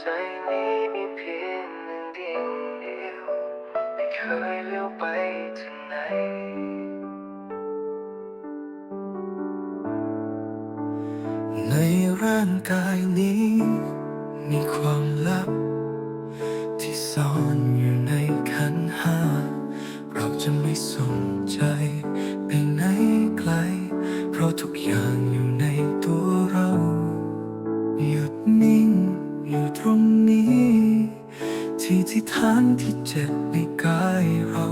ใจนี้มีเพียงหนึ่งเดียวไม่เคยเลี้ยวไปถึงไหนในร่างกายนี้ มีความลับ ที่ซ่อนอยู่ในขันห้า เราจะไม่สนใจ จ็บในกายเรา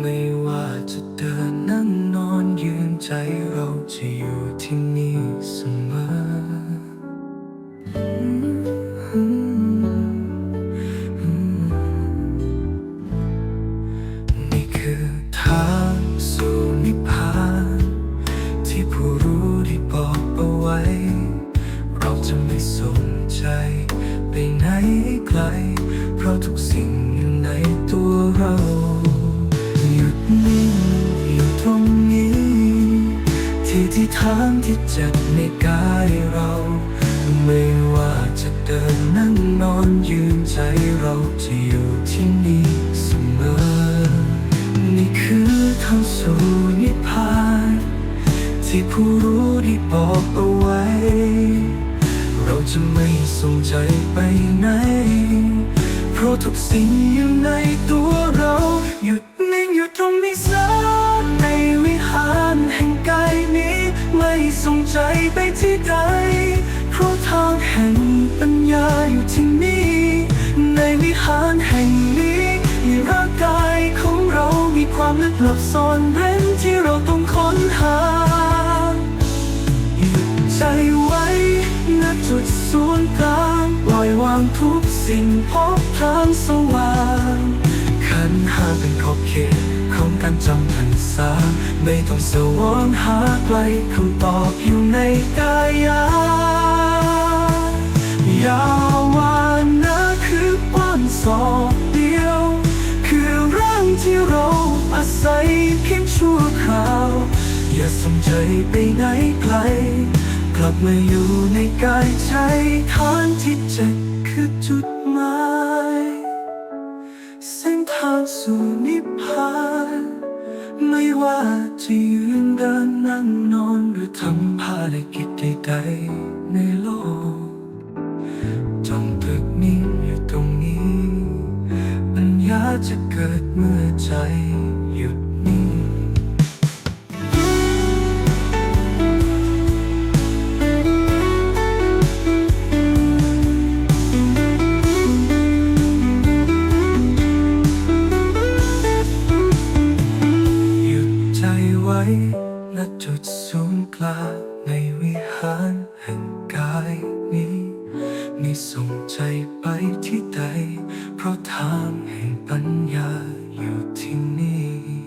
ไม่ว่าจะเดินนั่งนอนยืนใจเราจะอยู่ที่นี่เสมอ นี่คือทางสู่นิพพาน ที่ผู้รู้ได้บอกเอาไว้างที่เจ็บในกายเรา ไม่ว่าจะเดินนั่งนอนยืนใจเราจะอยู่ที่นี่เสมอ นี่คือทางสู่นิพพานที่ผู้รู้ได้บอกเอาไว้ เราจะไม่สนใจไปไหน เพราะทุกสิ่งอยู่ในตัวเรา หยุดนิ่งอยู่ตรงนี้สักในวิหาร สนใจไปที่ใดเพราะทางแห่งปัญญาอยู่ที่นี่ ในวิหารแห่งนี้ในร่างกายของเรามีความลึกลับซ่อนเร้นที่เราต้องค้นหาหยุดใจไว้ณจุดศูนย์กลางปล่อยวางทุกสิ่งพบทางสว่างขันห้าเป็นขอบเขต การจำพรรษาไม่ต้องสวงหาไกลคำตอบอยู่ในกายายาวานะคือป้อนสอบเดียว คือร่างที่เราอาศัยเพียงชั่วคราว อย่าสนใจไปไหนไกล กลับมาอยู่ในกายใจฐานที่เจ็ดคือจุด งนอนหรือทำภารกิจใดๆในโลก จงตึกนิ่งอยู่ตรงนี้ปัญญาจะเกิดเมื่อใจหยุดนิ่งหยุดใจไว้ ณจุดศูนย์กลางในวิหารแห่งกายนี้ มีส่งใจไปที่ใด เพราะทางแห่งปัญญาอยู่ที่นี่